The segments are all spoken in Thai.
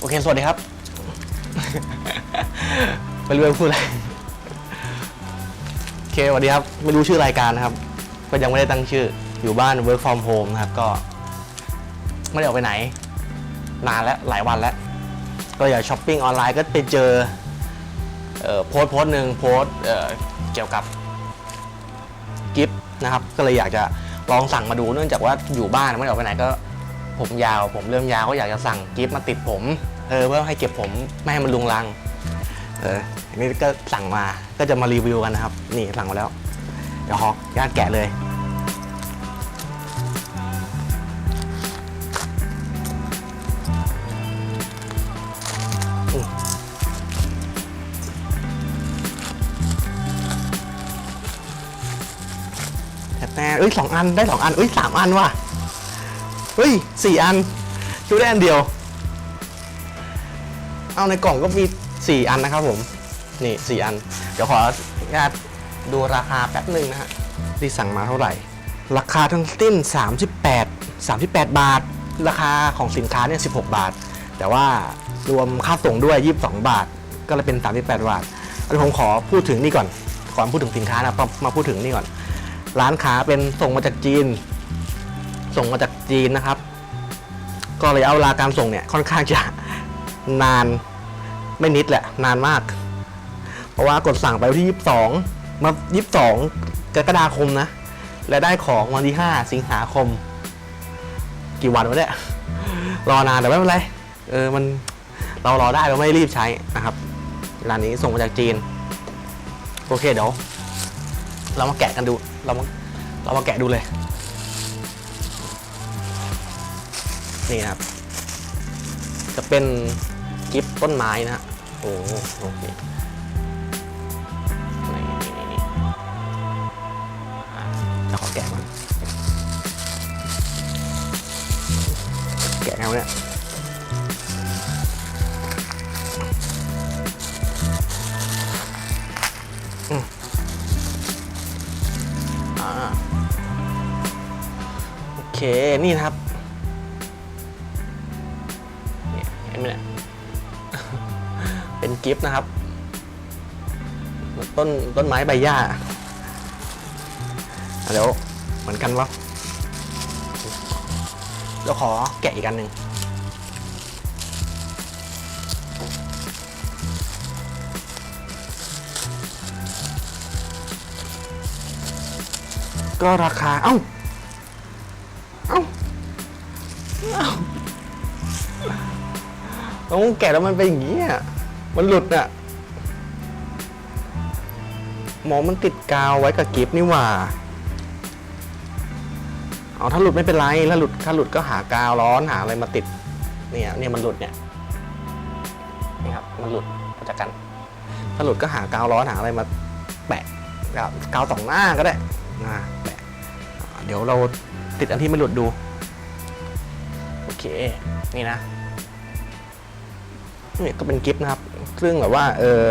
โอเค สวัสดีครับ ไม่รู้จะพูดอะไร โอเค สวัสดีครับ ไม่รู้ชื่อรายการนะครับ ก็ยังไม่ได้ตั้งชื่อ อยู่บ้าน work from home นะครับ ก็ ไม่ได้ออกไปไหน นานแล้ว หลายวันแล้ว ก็อยากช้อปปิ้งออนไลน์ก็ไปเจอเออโพสต์โพสต์หนึ่งโพสต์เเกี่ยวกับกิฟต์นะครับ ก็เลยอยากจะลองสั่งมาดูเนื่องจากว่าอยู่บ้านไม่ได้ออกไปไหนก็ผมยาวผมเริ่มยาวก็อยากจะสั่งกิฟต์มาติดผม เออเพื่อให้เก็บผมไม่ให้มันลุงลัง เอออันนี้ก็สั่งมาก็จะมารีวิวกันนะครับ นี่สั่งมาแล้ว เดี๋ยวฮอกญาติแกะเลย แน่เอ้ยสองอันได้สองอันเอ้ยสามอันว่ะเฮ้ยสี่อันดูได้อันเดียว เอาในกล่องก็มีสี่อันนะครับผม นี่สี่อัน เดี๋ยวขออนุญาตดูราคาแป๊บหนึ่งนะฮะที่สั่งมาเท่าไหร่ ราคาทั้งสิ้น 38 38 บาท ราคาของสินค้าเนี่ย 16 บาท แต่ว่ารวมค่าส่งด้วย 22 บาท ก็เลยเป็น 38 บาทอันผมขอพูดถึงนี่ก่อน ก่อนพูดถึงสินค้านะมามาพูดถึงนี่ก่อน ร้านค้าเป็นส่งมาจากจีน ส่งมาจากจีนนะครับ ก็เลยเอาเวลาการส่งเนี่ยค่อนข้างจะ นานไม่นิดแหละ นานมาก เพราะว่ากดสั่งไปวันที่ 22 มา 22 กรกฎาคมนะ และได้ของวันที่ 5 สิงหาคม กี่วันวะเนี่ยรอนานแต่ไม่เป็นไร เออมันเรารอได้เราไม่รีบใช้นะครับร้านนี้ส่งมาจากจีน โอเคเดี๋ยวเรามาแกะกันดู เรามาเรามาแกะดูเลย นี่ครับ จะเป็น กิฟต์ต้นไม้นะโอ้โอเคนี่นี่นี่อะจะขอแกะมันแกะไงวะเนี่ยอ่าโอเค นี่นะครับ เนี่ยเห็นไหมเนี่ย กิฟต์นะครับ ต้นต้นไม้ใบหญ้าเดี๋ยวเหมือนกันวะเดี๋ยวขอแกะอีกอันหนึ่งก็ราคา เอ้า เอ้า เอ้าต้องแกะแล้วมันเป็นอย่างนี้อะ มันหลุดอะหมอมันติดกาวไว้กับกิฟนี่หว่าเอาถ้าหลุดไม่เป็นไรถ้าหลุดถ้าหลุดก็หากาวร้อนหาอะไรมาติด เนี่ยเนี่ยมันหลุดเนี่ยนี่ครับมันหลุดออกจากกัน ถ้าหลุดก็หากาวร้อนหาอะไรมาแปะกับกาวสองหน้าก็ได้นะแปะเดี๋ยวเราติดอันที่ไม่หลุดดู โอเค นี่นะ เนี่ยก็เป็นกิฟต์นะครับซึ่งแบบว่าเออ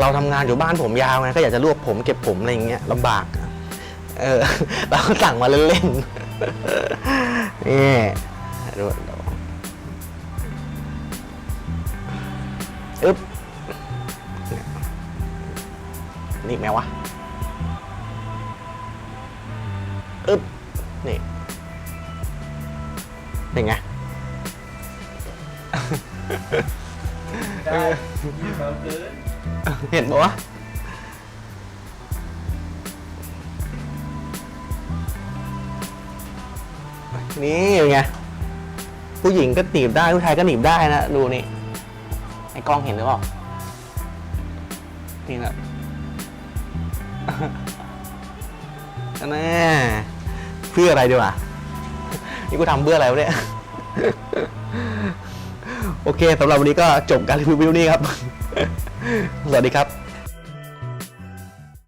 เราทำงานอยู่บ้านผมยาวไงก็อยากจะรวบผมเก็บผมอะไรอย่างเงี้ยลำบากเออเราก็สั่งมาเล่นๆนี่ดูดูอึ๊บเนี่ยนี่แมววะอึ๊บนี่เป็นไง ได้ยืมเราเกินเห็นปะวะนี่เป็นไงผู้หญิงก็หนีบได้ผู้ชายก็หนีบได้นะดูนี่ไอ้กล้องเห็นหรือเปล่านี่แหละแน่เพื่ออะไรดีวะนี่กูทำเพื่ออะไรวะเนี่ย โอเคสำหรับวันนี้ก็จบการรีวิวนี้ครับ สวัสดีครับ